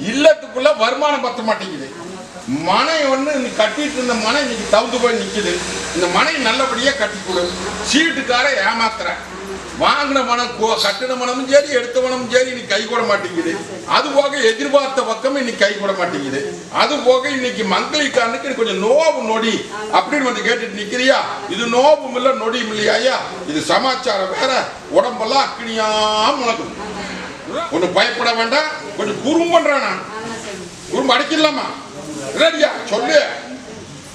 இல்லத்துக்குள்ள வருமானம் பத்த மாட்டேங்குது. மனை ஒன்று நீ கட்டிட்டு இருந்த மனை இன்னைக்கு தவுந்து போய் நிற்குது இந்த மனை நல்லபடியாக கட்டி கொடு சீட்டுக்கார ஏமாத்துற. வாங்கின மனம் கோ- கட்டின மனமும் சரி எடுத்த மனமும் சரி இன்னைக்கு கை கூட மாட்டேங்குது. அது போக எதிர்பார்த்த பக்கம் இன்னைக்கு கை கூட மாட்டேங்குது. அது போக இன்னைக்கு மங்களிக்காரனுக்கு கொஞ்சம் நோவு நொடி அப்படின்னு வந்து கேட்டுட்டு நிக்கிறியா? இது நோவும் இல்லை நொடியும் இல்லையா இது சமாச்சாரம் வேற. உடம்பெல்லாம் அக்கினியா முழக்கும் ஒண்ணு பயப்பட வேண்டாம் கொஞ்சம் குறும் பண்றானா குறும்பு அடிக்கலாமா? ரெடியா சொல்லு.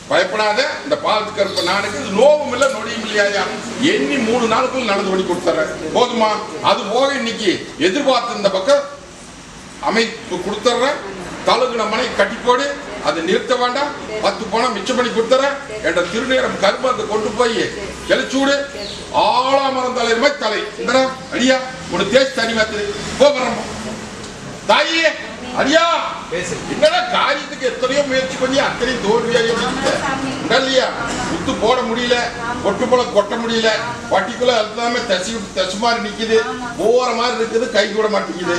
பயப்படாத இந்த பாலத்து கருப்பு நானுக்கு இது நோவும் இல்லை நொடியும் இல்லையா எண்ணி மூணு நாளுக்குள்ள நடந்து பண்ணி கொடுத்துறேன். போதுமா? அது போக இன்னைக்கு எதிர்பார்த்து இந்த பக்கம் அமைப்பு கொடுத்துட்றேன் தழுகுன மனை கட்டி போடு அதை நிறுத்த வேண்டாம். பத்து பணம் மிச்சம் பண்ணி கொடுத்துறேன். என்ற திருநேரம் கரும்பத்தை கொண்டு போய் கிளச்சூடு ஆளாமரம் உலகத்தலை மாதிரி அடியா ஒரு தேய்ச்சி தனிமத்து மாத்துது. தாயே அடியா. என்னடா காரியத்துக்கு எத்தனையோ முயற்சி பண்ணி அத்தனையும் தோல்வியாக இல்லையா முத்து போட முடியல. கொட்டு போல கொட்ட முடியல. வட்டிக்குள்ள எல்லாமே தசி தசு மாதிரி நிக்குது. போற மாதிரி இருக்குது கை கூட மாட்டேங்குது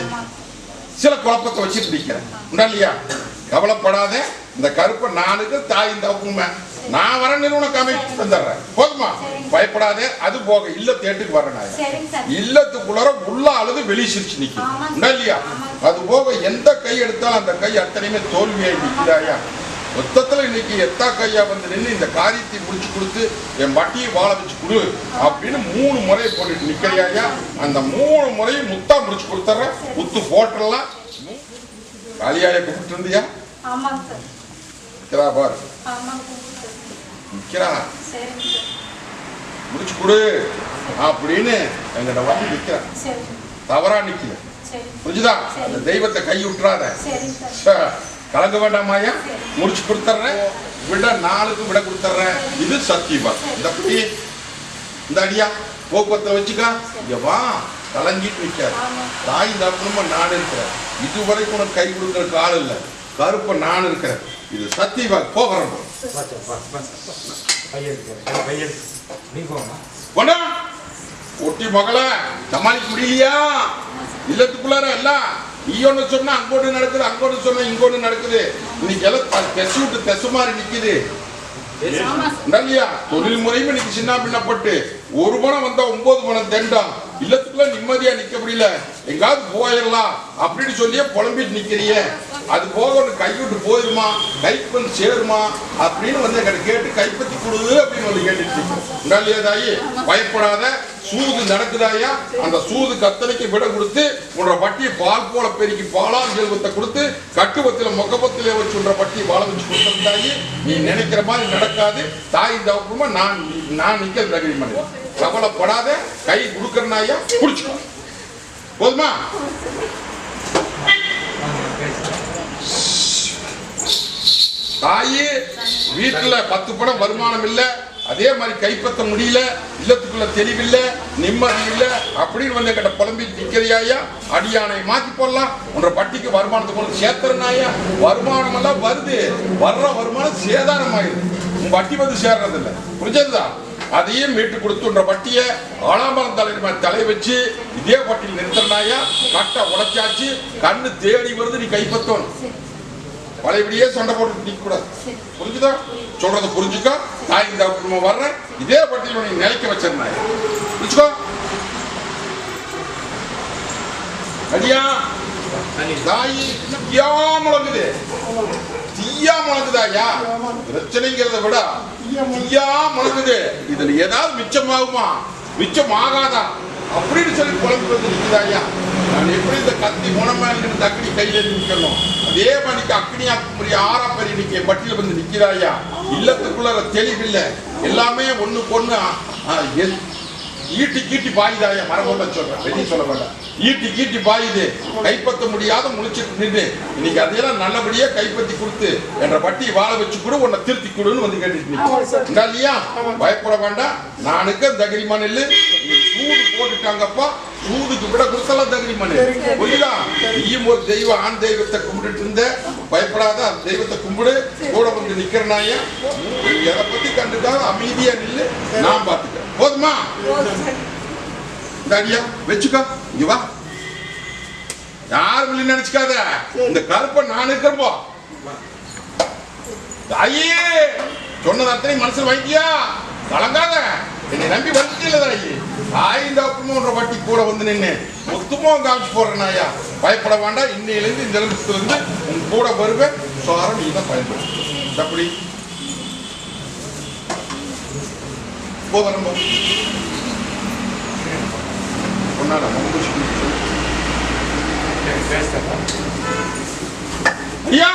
சில குழப்பத்தை வச்சுட்டு நிக்கிறேன். உண்டா இல்லையா? கவலைப்படாத. இந்த கருப்பை நானுக்கு தாய் இந்த உண்மை. நான் வர நிறுவனம் அமைப்பு தந்துடுறேன். போதுமா? பயப்படாதே அது போக இல்ல தேட்டுக்கு வரேன் நான். இல்லத்துக்குள்ளார உள்ள அழுது வெளி சிரிச்சு. உண்டா இல்லையா அது போக எந்த கை எடுத்தாலும் அந்த கை அத்தனையுமே தோல்வியாய் நிக்குதாயா மொத்தத்துல இன்னைக்கு எத்தா கையா வந்து நின்று இந்த காரியத்தை முடிச்சு கொடுத்து என் வட்டியை வாழ வச்சு கொடு அப்படின்னு மூணு முறை போட்டுட்டு நிக்கிறியாயா? அந்த மூணு முறையும் முத்தா முடிச்சு கொடுத்துட்றேன். முத்து போட்டுடலாம். காளியாய கூப்பிட்டு இருந்தியா? நிக்கிறா பாரு சார் முடிச்சு கொடு அப்படின்னு எங்கிட்ட வந்து சரிங்க தவறா சரி புரிஞ்சுதா அந்த தெய்வத்தை கை விட்டுறாத கலங்க வேண்டாமாயா முடிச்சு கொடுத்துட்றேன் விட நாளுக்கு விட கொடுத்துட்றேன் இது சத்தியமா இந்த அப்படி இந்த அடியா போக்குவரத்தை வச்சுக்கா இங்க வா கலங்கிட்டு நிக்காது தாய் தப்புமா நான் இருக்கிறேன் இதுவரைக்கும் உனக்கு கை கொடுக்கறதுக்கு ஆள் இல்லை கருப்ப நான் இருக்கிறேன் இது சத்தியமா போகிறோம். கொண்டா. ஒட்டி மகள சமாளிக்க முடியலையா? இல்லத்துக்குள்ளார எல்லாம் நீ ஒண்ணு சொன்னா அங்க ஒண்ணு நடக்குது அங்க ஒண்ணு சொன்னா இங்க ஒண்ணு நடக்குது. இன்னைக்கு எல்லாம் தெசு விட்டு தெசு மாதிரி நிக்குது. இல்லையா தொழில் முறையும் இன்னைக்கு சின்ன பின்னப்பட்டு ஒரு பணம் வந்தா ஒன்பது பணம் தெண்டம் இல்லத்துக்குள்ள நிம்மதியா நிக்க முடியல. எங்காவது போயிடலாம் அப்படின்னு சொல்லியே புலம்பிட்டு நிக்கிறிய. அது போக ஒன்று கைவிட்டு போயிருமா? கைக்கு வந்து சேருமா? அப்படின்னு வந்து எங்கிட்ட கேட்டு கைப்பற்றி கொடுது அப்படின்னு வந்து கேட்டுட்டு இருக்கோம் இல்லையா தாயி பயப்படாத சூது நடக்குதாயா? அந்த சூது கத்தனைக்கு விட கொடுத்து உன்ற வட்டியை பால் போல பெருக்கி பாலா செல்வத்தை கொடுத்து கட்டுவத்தில் முகப்பத்திலே வச்சு உன்ற வட்டியை வாழ வச்சு கொடுத்தாயி நீ நினைக்கிற மாதிரி நடக்காது. தாய் தவப்புமா நான் நான் நிக்க தகுதி பண்ணுவேன் கவலைப்படாத கை கொடுக்கறனாயா? குடிச்சுக்கோ. போதுமா? தாயி வீட்டுல பத்து படம் வருமானம் இல்ல. அதே மாதிரி கைப்பற்ற முடியல இல்லத்துக்குள்ள தெளிவில்ல நிம்மதி இல்ல அப்படின்னு வந்து கிட்ட புலம்பி நிக்கிறியாயா அடியானை மாத்தி போடலாம். உன்ற பட்டிக்கு வருமானத்தை கொண்டு சேர்த்துறனாயா வருமானம் எல்லாம் வருது. வர்ற வருமானம் சேதாரம் ஆயிடுது உன் வட்டி வந்து சேர்றது இல்ல புரிஞ்சதுதா? அதையும் மீட்டு கொடுத்து உன்ற வட்டியை ஆலாம்பரம் தலைவர் தலை வச்சு இதே பட்டியில் நிறுத்தினாயா கட்டை உடைச்சாச்சு. கண்ணு தேடி வருது நீ கைப்பற்றணும். பழையபடியே சண்டை போட்டு நிக்க கூடாது. புரிஞ்சுதா? சொல்றத புரிஞ்சுக்கோ. தாய் இந்த குடும்பம் வர்றேன். இதே பட்டியல் நீ நிலைக்க வச்சிருந்தாய் புரிஞ்சுக்கோ? அடியா? தாய் தீயா முழங்குது. தீயா முழங்குதாயா பிரச்சனைங்கிறத விட தீயா முழங்குது. இதுல ஏதாவது மிச்சமாகுமா? மிச்சம் ஆகாதா அப்படின்னு சொல்லி குழம்பு வந்து நிற்குதாயா நான் எப்படி இந்த கத்தி குணமாக தக்கடி கையில நிற்கணும்? அதே மணிக்கு அக்னியா பெரிய ஆறா பெரிய நிக்க பட்டியல வந்து நிக்கிறாயா இல்லத்துக்குள்ள தெளிவில்லை. எல்லாமே ஒண்ணுக்கு ஒண்ணு எல்- ஈட்டி கீட்டி பாயுதாயா மரபொல்ல சொல்றேன். வெளியே சொல்ல வேண்டாம். ஈட்டி கீட்டி பாயுது. கைப்பற்ற முடியாத முழிச்சிட்டு நின்று இன்னைக்கு அதையெல்லாம் நல்லபடியா கைப்பற்றி கொடுத்து என்ற பட்டியை வாழ வச்சு கூட உன்னை திருத்தி கொடுன்னு வந்து கேட்டுட்டு நிற்கும் இல்லையா பயப்பட வேண்டாம். நானுக்கு தகிரி மண்ணில் சூடு போட்டுட்டாங்கப்பா. சூதுக்கு விட கொடுத்தலாம் தகிரி மண் புரியுதா? நீயும் ஒரு தெய்வ ஆண் தெய்வத்தை கும்பிட்டுட்டு இருந்த. பயப்படாத அந்த தெய்வத்தை கும்பிடு. கூட வந்து நிக்கிறனாயா எதை பத்தி கண்டுக்காத அமைதியா நில்லு. நான் பார்த்துக்கிறேன் போதுமா? இந்த அடியா வச்சுக்கோ. இங்க வா. யாரும் இல்லைன்னு நினைச்சுக்காத? இந்த கருப்பை நான் இருக்கிறப்போ தாயி சொன்னது அத்தனை மனசுல வைக்கியா கலங்காத. என்னை நம்பி வந்துட்டீங்களா தாயி. தாயின் டாக்டர்ன்ற வட்டி கூட வந்து நின்று மொத்தமா காமிச்சு போடுறேன் ஐயா. பயப்பட வேண்டாம். இன்னையிலேருந்து இந்த நிமிஷத்துல உன் கூட வருவேன். சாரம் நீ தான் பயன்படுத்த அப்படி. போ ஐயா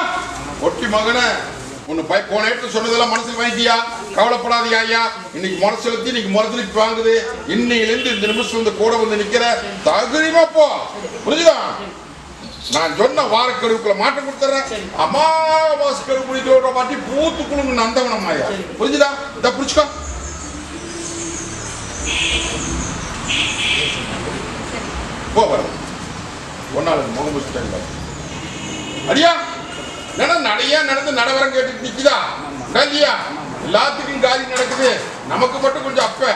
ஒட்டி மகனே உன்னை பய போன இடத்துல சொன்னதெல்லாம் மனசுக்கு வாங்கிட்டியா? கவலைப்படாதீங்க ஐயா. இன்னைக்கு மனசு செலுத்தி இன்னைக்கு மரத்துக்கு வாங்குது. இன்னையிலிருந்து இந்த நிமிஷம் வந்து கூட வந்து நிக்கிற. தகுதிமா போ. புரிஞ்சுதா? நான் சொன்ன வாரக்கருவுக்குள்ள மாற்றம் கொடுத்துறேன். அமாவாசை கரு குடிக்கிற மாட்டி பூத்து குழுங்கு நந்தவனம் ஐயா. புரிஞ்சுதா? இத புடிச்சுக்கோ போ வர ஒன்னால முகம் முடிச்சுட்டாங்க அடியா நட நடையா நடந்து நடவரம் கேட்டுட்டு நிக்குதா? இல்லையா எல்லாத்துக்கும் காரியம் நடக்குது. நமக்கு மட்டும் கொஞ்சம் அப்ப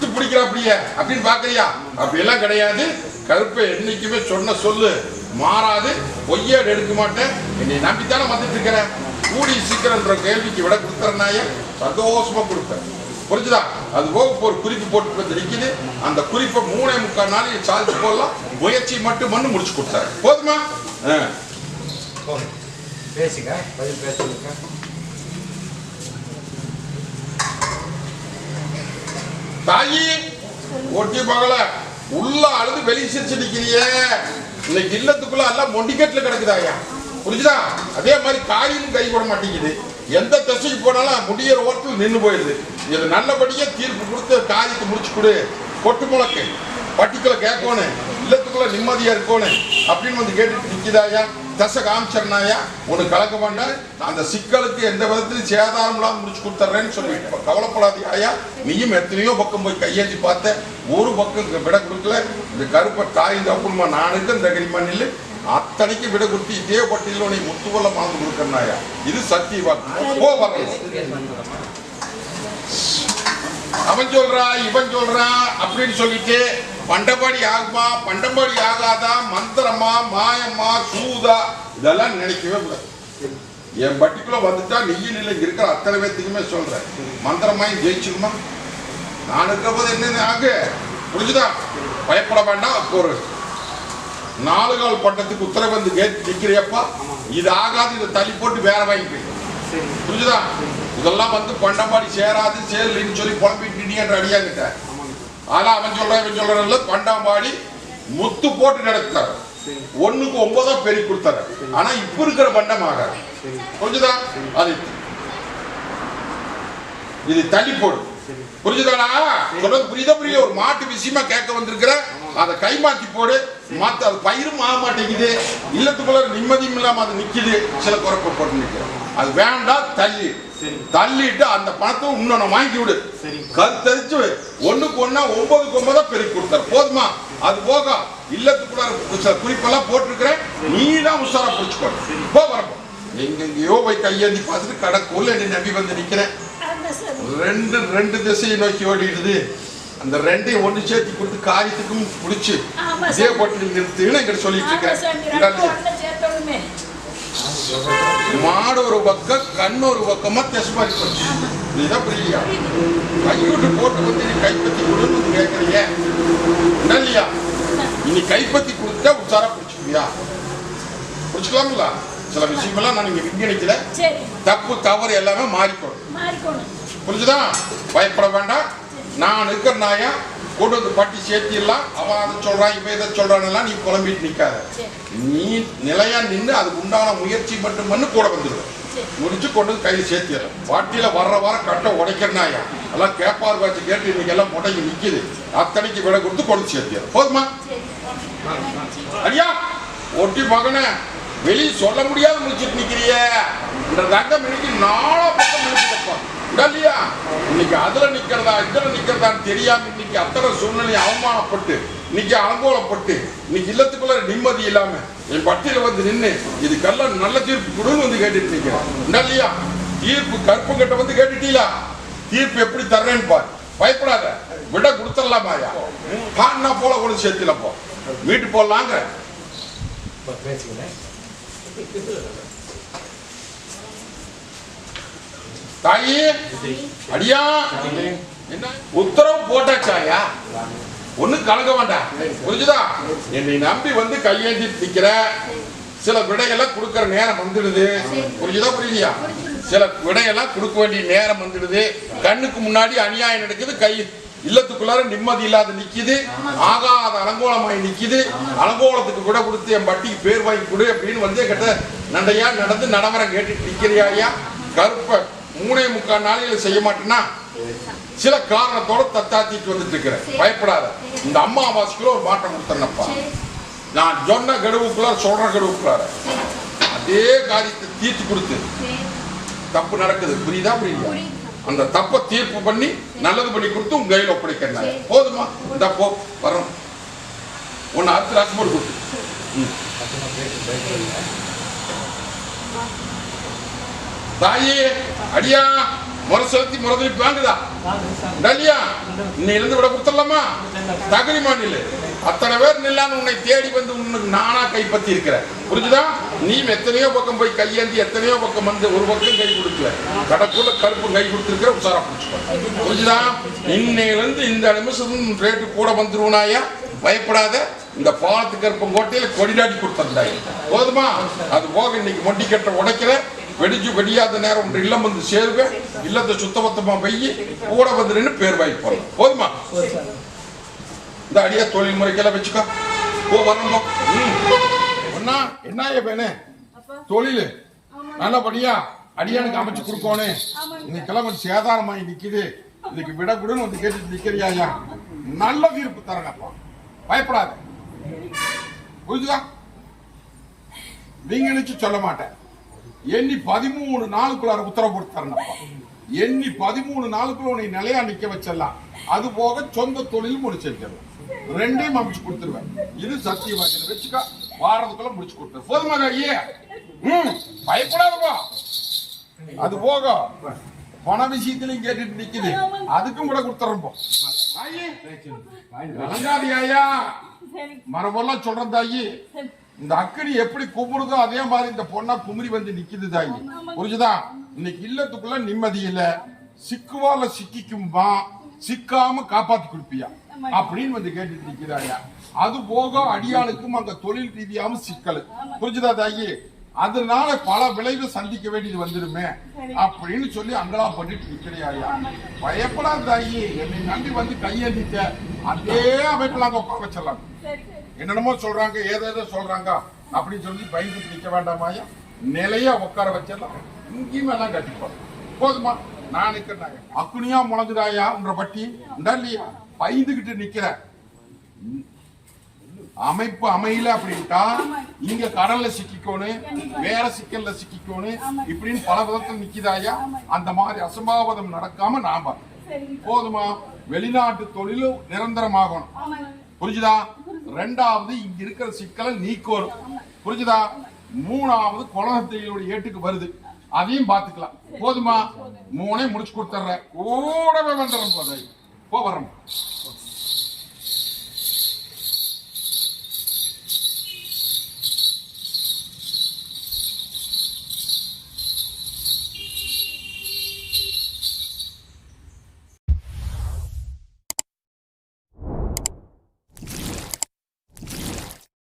விட்டு பிடிக்கிற அப்படியே. அப்படின்னு பாக்குறியா அப்படி எல்லாம் கிடையாது. கருப்பை என்னைக்குமே சொன்ன சொல்லு. மாறாது. பொய்யாடு எடுக்க மாட்டேன். என்னை நம்பித்தானே வந்துட்டு இருக்கிறேன் கூடி சீக்கிரம்ன்ற கேள்விக்கு விட கொடுத்துறனாய சந்தோஷமா கொடுப்பேன். புரிஞ்சுதா? அது போக ஒரு குறிப்பு போட்டு வந்து நிக்குது. அந்த குறிப்பை மூணே முக்கால் நாளைக்கு சாதிச்சு போடலாம். முயற்சி மட்டும் மண்ணு முடிச்சு கொடுத்தாரு போதுமா? ஆ. பேசுங்க. பதில் பேசுங்க. தாயி ஒட்டி போகல உள்ள அழுது வெளியே சிரிச்சு நிக்கிறியே. இன்னைக்கு இல்லத்துக்குள்ள எல்லாம் மொண்டிக்கட்டுல கிடக்குதாயா? புரிஞ்சுதா? அதே மாதிரி காயிலும் கை போட மாட்டேங்குது. எந்த தசைக்கு போனாலும் முடியிற ஓரத்தில் நின்று போயிடுது. இது நல்லபடியாக தீர்ப்பு கொடுத்து காரியத்தை முடிச்சு கொடு. கொட்டு முழக்கு. பட்டிக்குள்ள கேட்கணும். இல்லத்துக்குள்ள நிம்மதியா இருக்கணும். அப்படின்னு வந்து கேட்டுட்டு நிக்குதாயா? தசை காமிச்சிருந்தாயா உனக்கு கலக்க பண்ண அந்த சிக்கலுக்கு எந்த விதத்திலும் சேதாரம் இல்லாம முடிச்சு கொடுத்துட்றேன்னு சொல்லிட்டு கவலைப்படாது ஆயா. ஐயா நீயும் எத்தனையோ பக்கம் போய் கையேந்தி பார்த்த ஒரு பக்கம் விட கொடுக்கல. இந்த கருப்பை தாய் தப்புமா நானுக்கு இந்த கரிமண்ணில் அத்தனைக்கு விட கொடுத்து இதே பட்டியலில் உனக்கு முத்துவல்ல மறந்து கொடுக்கறாயா இது சத்திய வாக்கு. போ. அவன் சொல்றா இவன் சொல்றா அப்படின்னு சொல்லிட்டு பண்டபாடி ஆகுமா பண்டபாடி ஆகாதா மந்திரமா மாயமா சூதா இதெல்லாம் நினைக்கவே கூடாது. என் பட்டிக்குள்ள வந்துட்டா நெய்ய நிலை இருக்கிற அத்தனை பேத்துக்குமே சொல்றேன். மந்திரமாயும் ஜெயிச்சுக்குமா நான் இருக்கிற போது என்னென்ன ஆகு? புரிஞ்சுதா? பயப்பட வேண்டாம் அப்போ ஒரு நாலு கால் பட்டத்துக்கு உத்தரவு வந்து கேட்டு நிற்கிறியப்பா இது ஆகாது இதை தள்ளி போட்டு வேற வாங்கிக்கிறீங்க புரிஞ்சுதா? இதெல்லாம் வந்து பண்டம்பாடி சேராது சேரலின்னு சொல்லி புலம்பிட்டு என்ற அடியாங்கிட்ட. ஆனா அவன் சொல்றான் இவன் சொல்றான்ல பண்டாம்பாடி முத்து போட்டு நடத்தாரு ஒண்ணுக்கு ஒன்பதா பெருக்கி கொடுத்தாரு. ஆனா இப்ப இருக்கிற பண்டம் ஆகாது. புரிஞ்சுதா? அது இது தள்ளி போடு. புரிஞ்சுதானா? சொல்றது புரியுதா புரியல ஒரு மாட்டு விஷயமா கேட்க வந்திருக்கிற அதை கைமாத்தி போடு. மாத்த அது பயிரும் ஆக மாட்டேங்குது. இல்லத்துக்குள்ள நிம்மதியும் இல்லாம அது நிக்குது. சில குறைப்ப போட்டு நிக்குது அது வேண்டாம் தள்ளி. தள்ளிட்டு அந்த பணத்தை இன்னொன்னு வாங்கி விடு. சரி. கருத்தரிச்சு ஒண்ணுக்கு ஒண்ணா ஒன்பதுக்கு ஒன்பதா பெருக்கி கொடுத்தாரு. போதுமா? அது போக இல்லத்துக்குள்ள குறிப்பெல்லாம் போட்டிருக்கிறேன். நீ தான் உஷாரா பிடிச்சுக்கோ. போ வரப்போ எங்கெங்கேயோ போய் கையேந்தி பார்த்துட்டு கடற்குள்ள என்னை நம்பி வந்து நிக்கிறேன். ரெண்டு ரெண்டு திசையை நோக்கி ஓடிடுது. அந்த ரெண்டையும் ஒண்ணு சேர்த்து கொடுத்து காரியத்துக்கும் பிடிச்சு இதே. போட்டு நிறுத்துன்னு எங்கிட்ட சொல்லிட்டு இருக்கேன் மாடு ஒரு பக்கம் கண் ஒரு பக்கமா தெசமாரி போச்சு. இதுதான் புரியலையா கைவிட்டு போட்டு வந்து நீ கைப்பத்தி கொடுன்னு கேட்கறீங்க என்ன இல்லையா இனி கைப்பத்தி கொடுத்தா உச்சாரா பிடிச்சிக்குவியா? பிடிச்சிக்கலாம்ல? சில விஷயமெல்லாம் நான் இங்க விஞ்ஞானிக்கல தப்பு தவறு எல்லாமே மாறிக்கணும். மாறிக்கணும். புரிஞ்சுதா? பயப்பட வேண்டாம். நான் இருக்கிற நாயா? கொண்டு வந்து பட்டி சேர்த்திடலாம். அவன் அதை சொல்றான் இவன் இதை சொல்றானெல்லாம் நீ குழம்பிட்டு நிக்காத. சரி. நீ நிலையா நின்று அதுக்கு உண்டான முயற்சி மட்டும் பண்ணு கூட வந்துடுவேன் முடிச்சு கொண்டு வந்து கையில் சேர்த்திடலாம். பாட்டியில வர்ற வாரம் கட்டை உடைக்கிறனாயா? எல்லாம் கேப்பார் வச்சு கேட்டு இன்னைக்கு எல்லாம் முடங்கி நிக்குது. அத்தனைக்கு விலை கொடுத்து கொண்டு சேர்த்திடலாம். போதுமா? ஐயா ஒட்டி மகனே வெளியே சொல்ல முடியாத முடிச்சிட்டு நிக்கிறிய. இந்த தங்கம் இன்னைக்கு நாலா பக்கம் முடிச்சுட்டப்பா இல்லையா இன்னைக்கு அதுல நிக்கிறதா இதுல நிக்கிறதான்னு தெரியாம இன்னைக்கு அத்தனை சூழ்நிலை அவமானப்பட்டு இன்னைக்கு அனுகூலப்பட்டு இன்னைக்கு இல்லத்துக்குள்ள நிம்மதி இல்லாம என் பட்டியல வந்து நின்று இதுக்கெல்லாம் நல்ல தீர்ப்பு கொடுன்னு வந்து கேட்டுட்டு நிக்கிறேன். இல்லையா தீர்ப்பு கற்பு வந்து கேட்டுட்டீங்களா? தீர்ப்பு எப்படி தர்றேன்னு பாரு. பயப்படாத. விட கொடுத்துடலாமாயா பாண்ணா போல கொண்டு சேர்த்துலப்போ வீட்டு போடலாங்க இப்போ பேசிக்கிறேன் தாயி அடியா. என்ன? உத்தரவு போட்டாச்சாயா? ஒண்ணும் கலங்க வேண்டாம். புரிஞ்சுதா? என்னை நம்பி வந்து கையேந்தி நிக்கிற சில விடையெல்லாம் கொடுக்கற நேரம் வந்துடுது. புரிஞ்சுதா புரியலையா? சில விடையெல்லாம் கொடுக்க வேண்டிய நேரம் வந்துடுது. கண்ணுக்கு முன்னாடி அநியாயம் நடக்குது கை இல்லத்துக்குள்ளார நிம்மதி இல்லாத நிக்குது. ஆகாத அலங்கோலமாய் நிக்குது. அலங்கோலத்துக்கு கூட கொடுத்து என் பட்டிக்கு பேர் வாங்கி கொடு அப்படின்னு வந்து என்கிட்ட நண்டையா நடந்து நடவரம் கேட்டுட்டு நிக்கிறியா கருப்ப மூணே முக்கால் நாளையில செய்ய மாட்டேன்னா சில காரணத்தோட தத்தாத்திட்டு வந்துட்டு இருக்கிறேன். பயப்படாத. இந்த அம்மாவாசைக்குள்ள ஒரு மாற்றம் கொடுத்தேன்னப்பா நான் சொன்ன கடுவுக்குள்ள சொல்ற கடுவுக்குள்ளார. அதே காரியத்தை தீர்த்து கொடுத்து. தப்பு நடக்குது. புரியுதா புரியுதா. அந்த தப்பை தீர்ப்பு பண்ணி நல்லது பண்ணி கொடுத்து உங்க கையில் ஒப்படைக்கிறேன் போதுமா? இந்த போ. வரோம். ஒன்னு அடுத்த ராசமோடு கொடுத்து ம். பசங்க பேசி பேசுறீங்க தாயே அடியா முறை செலுத்தி முறதலிப்பு வாங்குதா? டல்லியா இன்னையிலிருந்து விட கொடுத்துடலாமா? தகுதி மாநில. அத்தனை பேர் நில்லான்னு உன்னை தேடி வந்து உனக்கு நானா கைப்பற்றி இருக்கிறேன் புரிஞ்சுதா? நீ எத்தனையோ பக்கம் போய் கையேந்தி எத்தனையோ பக்கம் வந்து ஒரு பக்கம் கை கொடுக்கல. கடக்குள்ள கருப்பு கை கொடுத்துருக்கிற உசாரா பிடிச்சுக்கோ புரிஞ்சுதா? இன்னையிலிருந்து இந்த நிமிஷம் ரேட்டு கூட வந்துருவனாயா பயப்படாத. இந்த பாலத்து கருப்பம் கோட்டையில கொடிநாட்டி கொடுத்திருந்தாய். போதுமா? அது போக இன்னைக்கு மொண்டி கட்ட உடைக்கிற. வெடிச்சு வெடியாத நேரம் ஒன்று இல்லம் வந்து சேருவேன் இல்லத்தை சுத்தபத்தமா பெய்யி கூட வந்துருன்னு பேர் வாங்கி போடலாம் போதுமா? இந்த அடியா தொழில் முறைக்கெல்லாம் வச்சுக்கோ. போ வரணும் ஒன்னா என்ன வேணே? தொழில். நல்லபடியா அடியானுக்கு அமைச்சு கொடுக்கணும் இன்னைக்கெல்லாம் கொஞ்சம் சேதாரமாகி நிக்குது. இன்னைக்கு விடக்கூடன்னு வந்து கேட்டுட்டு நிக்கிறியாயா நல்ல தீர்ப்பு தரங்கப்பா பயப்படாத. புரிஞ்சுதா? நீங்க நினைச்சு சொல்ல மாட்டேன். எண்ணி பதிமூணு நாளுக்குள்ளார உத்தரவு போட்டு தரணும்ப்பா எண்ணி பதிமூணு நாளுக்குள்ள உன்னை நிலையா நிக்க வச்சிடலாம். அது போக சொந்த தொழில் முடிச்சு வைக்கலாம் ரெண்டையும் அமைச்சு கொடுத்துருவேன். இது சத்தியவாக்கியம் வச்சுக்கா வாரத்துக்குள்ள முடிச்சு கொடுத்துரு. போதுமா ஐயே ம் பயப்படாதப்பா அது போக பண விஷயத்திலையும் கேட்டுட்டு நிக்குது. அதுக்கும் கூட கொடுத்துறோம் ஐயா மரபெல்லாம் சொல்றேன் தாயி. இந்த அக்கடி எப்படி குமுறுதோ அதே மாதிரி இந்த பொண்ணா குமுறி வந்து நிக்குது தாயி. புரிஞ்சுதா? இன்னைக்கு இல்லத்துக்குள்ள நிம்மதி இல்ல. சிக்குவால சிக்கிக்கும்பா சிக்காம காப்பாத்தி கொடுப்பியா? அப்படின்னு வந்து கேட்டுட்டு நிக்கிறாயா. அது போக அடியாளுக்கும் அங்க தொழில் ரீதியாவும் சிக்கல். புரிஞ்சுதா தாயி? அதனால பல விளைவு சந்திக்க வேண்டியது வந்துருமே. அப்படின்னு சொல்லி அங்கலா பண்ணிட்டு நிக்கிறியாயா பயப்படாத தாயி. என்னை நம்பி வந்து கையெழுத்த அதே அமைப்புல அங்க உட்கார வச்சிடலாம். என்னென்னமோ சொல்றாங்க ஏதேதோ சொல்றாங்க அப்படின்னு சொல்லி பயந்துட்டு நிற்க வேண்டாமாயா நிலையா உட்கார வச்சிடலாம். இங்கேயும் எல்லாம் கட்டிப்போம். போதுமா? நான் நிக்கிறேன் அக்குனியா முழங்குதாயா பட்டி இல்லையா? பயந்துகிட்டு நிக்கிறேன் அமைப்பு அமையல அப்படின்ட்டா இங்க கடல்ல சிக்கிக்கோணும் வேற சிக்கல்ல சிக்கிக்கோணும் இப்படின்னு பல விதத்தில் நிக்கிதாயா? அந்த மாதிரி அசம்பாவிதம் நடக்காம நாம. போதுமா? வெளிநாட்டு தொழிலும் நிரந்தரமாகணும். புரிஞ்சுதா? ரெண்டாவது இங்க இருக்கிற சிக்கலை நீக்கோரும். புரிஞ்சுதா? மூணாவது குலகத்தையுடைய ஏட்டுக்கு வருது. அதையும் பாத்துக்கலாம் போதுமா? மூணே முடிச்சு கொடுத்துட்றேன். கூடவே வந்துடுறேன் போதை. போ வரோம்